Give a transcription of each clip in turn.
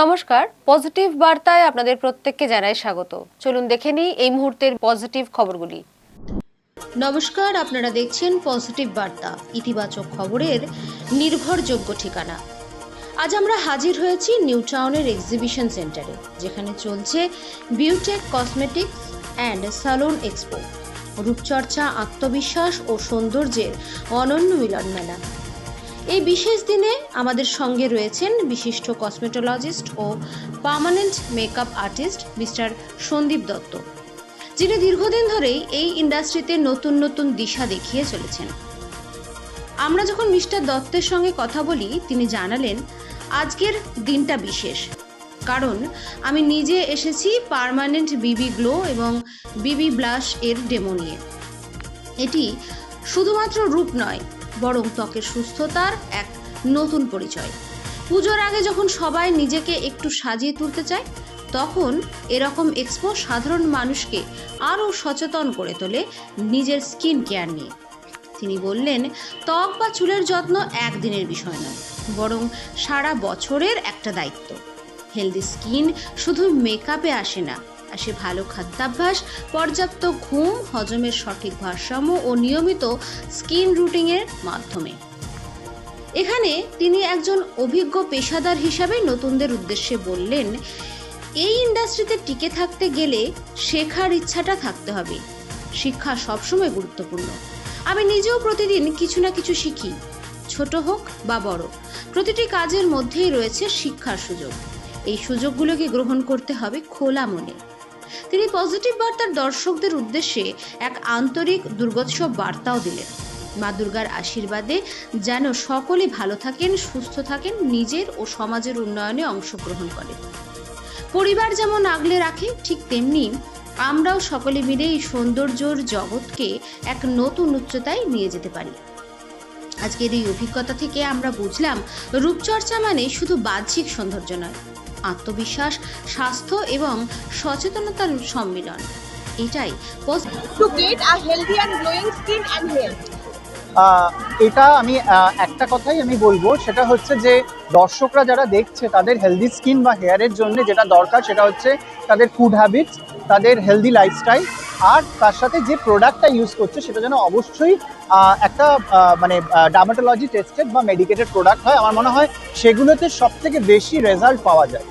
নমস্কার পজিটিভ বার্তায় আপনাদের প্রত্যেককে জানাই স্বাগত। চলুন দেখে নিই এই মুহূর্তের পজিটিভ খবরগুলি। নমস্কার, আপনারা দেখছেন পজিটিভ বার্তা, ইতিবাচক খবরের নির্ভরযোগ্য ঠিকানা। আজ আমরা হাজির হয়েছি নিউ টাউনের এক্সিবিশন সেন্টারে যেখানে চলছে Beautech cosmetics and salon expo রূপচর্চা, আত্মবিশ্বাস ও সৌন্দর্যের অনন্য মিলন মেলা। এই বিশেষ দিনে আমাদের সঙ্গে রয়েছেন বিশিষ্ট কসমেটোলজিস্ট ও permanent makeup artist mister Sandip Dutta, যিনি দীর্ঘদিন ধরেই এই ইন্ডাস্ট্রিতে নতুন নতুন দিশা দেখিয়ে চলেছেন। আমরা যখন মিস্টার দত্তের সঙ্গে কথা বলি, তিনি জানালেন, আজকের দিনটা বিশেষ। কারণ আমি নিজে এসেছি পার্মানেন্ট বিবি গ্লো এবং বিবি ব্লাশ এর ডেমো নিয়ে। এটি শুধুমাত্র রূপ নয় বরং ত্বকের সুস্থতার এক নতুন পরিচয়। পুজোর আগে যখন সবাই নিজেকে একটু সাজিয়ে তুলতে চায়, তখন এরকম এক্সপো সাধারণ মানুষকে আরও সচেতন করে তোলে নিজের স্কিন কেয়ার নিয়ে। তিনি বললেন, ত্বক বা চুলের যত্ন একদিনের বিষয় নয়, বরং সারা বছরের একটা দায়িত্ব। হেলদি স্কিন শুধু মেকআপে আসে না আসে ভালো খাদ্যাভ্যাস, পর্যাপ্ত ঘুম, হজমের সঠিক ভারসাম্য ও নিয়মিত স্কিন রুটিংয়ের মাধ্যমে। এখানে তিনি একজন অভিজ্ঞ পেশাদার হিসাবে নতুনদের উদ্দেশ্যে বললেন, এই ইন্ডাস্ট্রিতে টিকে থাকতে গেলে শেখার ইচ্ছাটা থাকতে হবে। শিক্ষা সবসময় গুরুত্বপূর্ণ। আমি নিজেও প্রতিদিন কিছু না কিছু শিখি। ছোট হোক বা বড়, প্রতিটি কাজের মধ্যেই রয়েছে শিক্ষার সুযোগ। এই সুযোগগুলোকে গ্রহণ করতে হবে খোলা মনে। তিনি পজিটিভ বার্তার দর্শকদের উদ্দেশ্যে এক আন্তরিক দুর্গোৎসব বার্তাও দিলেন। মা দুর্গার আশীর্বাদে যেন সকলে ভালো থাকেন, সুস্থ থাকেন, নিজের ও সমাজের উন্নয়নে অংশগ্রহণ করেন। পরিবার যেমন আগলে রাখে, ঠিক তেমনি আমরাও সকলে মিলে এই সৌন্দর্যর জগৎকে এক নতুন উচ্চতায় নিয়ে যেতে পারি। আজকের এই অভিজ্ঞতা থেকে আমরা বুঝলাম, রূপচর্চা মানে শুধু বাহ্যিক সৌন্দর্য নয় আত্মবিশ্বাস স্বাস্থ্য এবং সচেতনতার সম্মিলন। এটাই এটা আমি একটা কথাই আমি বলব সেটা হচ্ছে যে দর্শকরা যারা দেখছে তাদের হেলদি স্কিন বা হেয়ারের জন্য যেটা দরকার সেটা হচ্ছে তাদের ফুড হ্যাবিটস তাদের হেলদি লাইফস্টাইল আর তার সাথে যে প্রোডাক্টটা ইউজ করছে সেটা যেন অবশ্যই একটা মানে ডার্মাটোলজি টেস্টেড বা মেডিকেটেড প্রোডাক্ট হয় আমার মনে হয় সেগুলোতে সব থেকে বেশি রেজাল্ট পাওয়া যায়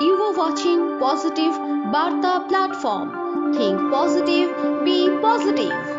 You were watching Positive Barta platform. Think positive, be positive.